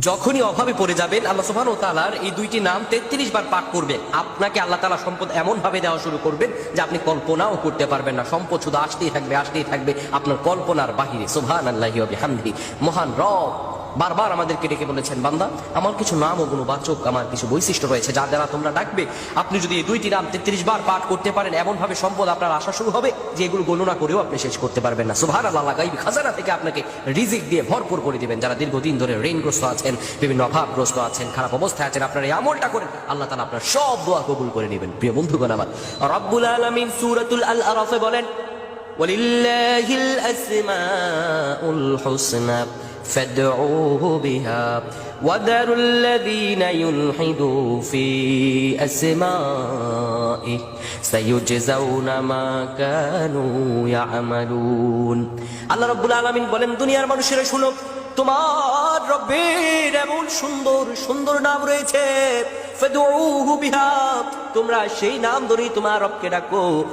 যখনই অভাবে পড়ে যাবেন, আল্লাহ সোহান ও তালার এই দুইটি নাম তেত্রিশ বার পাঠ করবে আপনাকে আল্লাহ তালা সম্পদ এমনভাবে দেওয়া শুরু করবেন যে আপনি কল্পনাও করতে পারবেন না। সম্পদ শুধু আসতেই থাকবে আসতেই থাকবে আপনার কল্পনার বাহিরে। সোহান আল্লাহ হামদি মহান রব। বারবার আমাদেরকে ডেকে বলেছেন বান্দা আমার কিছু নাম ও গুণবাচক আমার কিছু বৈশিষ্ট্য রয়েছে যার দ্বারা তোমরা ডাকবে আপনি যদি এই দুইটি নাম তেত্রিশ বার পাঠ করতে পারেন এমন ভাবে সম্পদ আপনার আসা শুরু হবে যে এগুলো গণনা করেও আপনি শেষ করতে পারবেন না সুভার আল্লাহ গাইবি খাজানা থেকে আপনাকে রিজিক দিয়ে ভরপুর করে দিবেন যারা দীর্ঘদিন ধরে ঋণগ্রস্ত আছেন বিভিন্ন অভাবগ্রস্ত আছেন খারাপ অবস্থায় আছেন আপনারা এই আমলটা করেন আল্লাহ তালা আপনার সব দোয়া কবুল করে নেবেন প্রিয় বন্ধুগণ আমার রব্বুল আলমিন সুরাতুল আল আরাফে বলেন ولله الأسماء الحسنى فادعوه بها وذروا الذين يلحدوا في أسمائه سيجزون ما كانوا يعملون আল্লাহ রব্বুল আলামিন বলেন দুনিয়ার মানুষেরা শুনো তোমার রব্বের এমন সুন্দর সুন্দর নাম রয়েছে। তোমরা সেই নাম ধরেই তোমার রবকে ডাকো।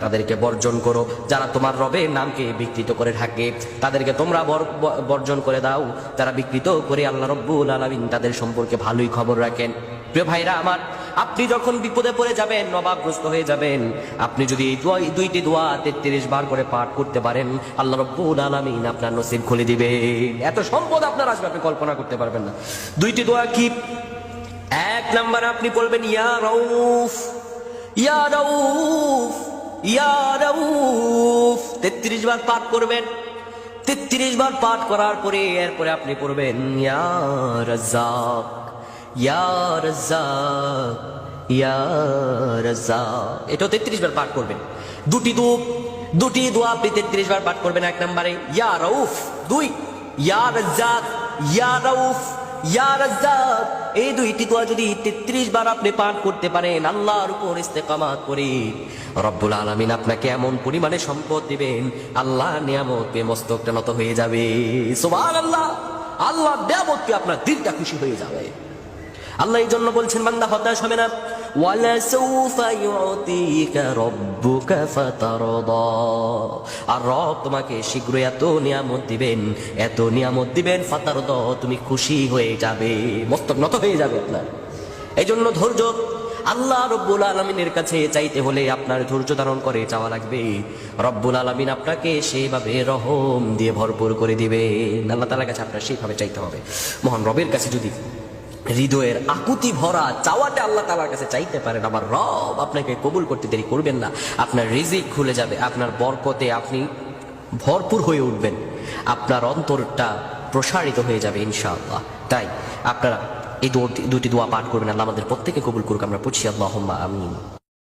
তাদেরকে বর্জন করো। যারা তোমার রবের নামকে বিকৃত করে থাকে, তাদেরকে তোমরা বর- বর্জন করে দাও। যারা বিকৃত করে আল্লাহ রব্বুল আলামিন তাদের সম্পর্কে ভালোই খবর রাখেন। প্রিয় ভাইরা আমার আপনি যখন বিপদে পড়ে যাবেন, নবাবগ্রস্ত হয়ে যাবেন, আপনি যদি এই দুইটি দোয়া তেত্রিশ বার করে পাঠ করতে পারেন, আল্লাহ রব্বুল আলামিন আপনার নসিব খুলে দিবে। এত সম্পদ আপনার আসবে, আপনি কল্পনা করতে পারবেন না। দুইটি দোয়া কি? এক নাম্বার আপনি বলবেন, ইয়া রউফ ইয়া রউফ ইয়া রউফ। তেত্রিশ বার পাঠ করবেন। তেত্রিশ বার পাঠ করার পরে, এরপরে আপনি পড়বেন, ইয়া রাজ্জাক। ইয়া ইয়া রাজ্জাক এটাও তেত্রিশ বার পাঠ করবেন। দুটি দু দুটি দোয়া আপনি তেত্রিশ বার পাঠ করবেন এক নম্বরে। ইয়া রউফ, দুই। ইয়া রাজ্জাক ইয়া ইয়া রাজ্জাক এই দুইটি দোয়া যদি তেত্রিশ বার আপনি পাঠ করতে পারেন, আল্লাহর উপর ইস্তেকামাত করে রব্বুল আলামিন আপনাকে এমন পরিমাণে সম্পদ দিবেন আল্লাহ নিয়ামত পেয়ে মস্তকটা নত হয়ে যাবে। সুবহানাল্লাহ আল্লাহ নিয়ামত পেয়ে আপনার দিলটা খুশি হয়ে যাবে। আল্লাহ এই জন্য বলছেন, বান্দা হতাশ হবে না। আর রব তোমাকে শীঘ্রই এত নিয়ামত দিবেন, এত নিয়ামত দিবেন, ফাতারদ, তুমি খুশি হয়ে যাবে মস্তক নত হয়ে যাবে আপনার। এই জন্য ধৈর্য, আল্লাহ রব্বুল আলমিনের কাছে চাইতে হলে আপনার ধৈর্য ধারণ করে চাওয়া লাগবে। রব্বুল আলমিন আপনাকে সেভাবে রহম দিয়ে ভরপুর করে দিবে আল্লাহ তালার কাছে আপনার সেইভাবে চাইতে হবে। মহান রবের কাছে যদি হৃদয়ের আকুতি ভরা চাওয়াটা আল্লাহ তালার কাছে চাইতে পারেন। আমার রব আপনাকে কবুল করতে দেরি করবেন না। আপনার রিজিক খুলে যাবে। আপনার বরকতে আপনি ভরপুর হয়ে উঠবেন। আপনার অন্তরটা প্রসারিত হয়ে যাবে ইনশাআল্লাহ। তাই আপনারা এই দুটি দোয়া পাঠ করবেন। আল্লাহ আমাদের প্রত্যেকে কবুল করুক। আমরা পড়ছি আল্লাহ আমিন।